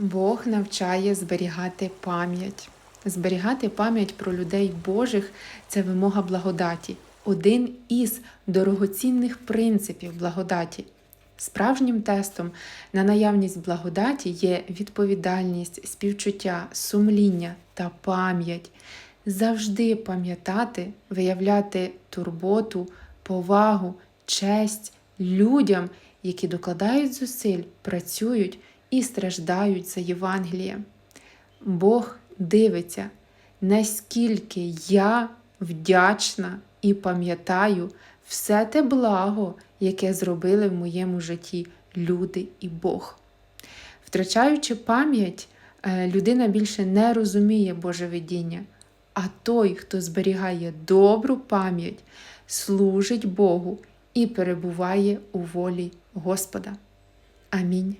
Бог навчає зберігати пам'ять. Зберігати пам'ять про людей Божих це вимога благодаті, один із дорогоцінних принципів благодаті. Справжнім тестом на наявність благодаті є відповідальність, співчуття, сумління та пам'ять. Завжди пам'ятати, виявляти турботу, повагу, честь людям, які докладають зусиль, працюють і страждають за Євангеліє. Бог дивиться, наскільки я вдячна і пам'ятаю все те благо, яке зробили в моєму житті люди і Бог. Втрачаючи пам'ять, е, людина більше не розуміє Боже видіння, а той, хто зберігає добру пам'ять, служить Богу і перебуває у волі Господа. Амінь.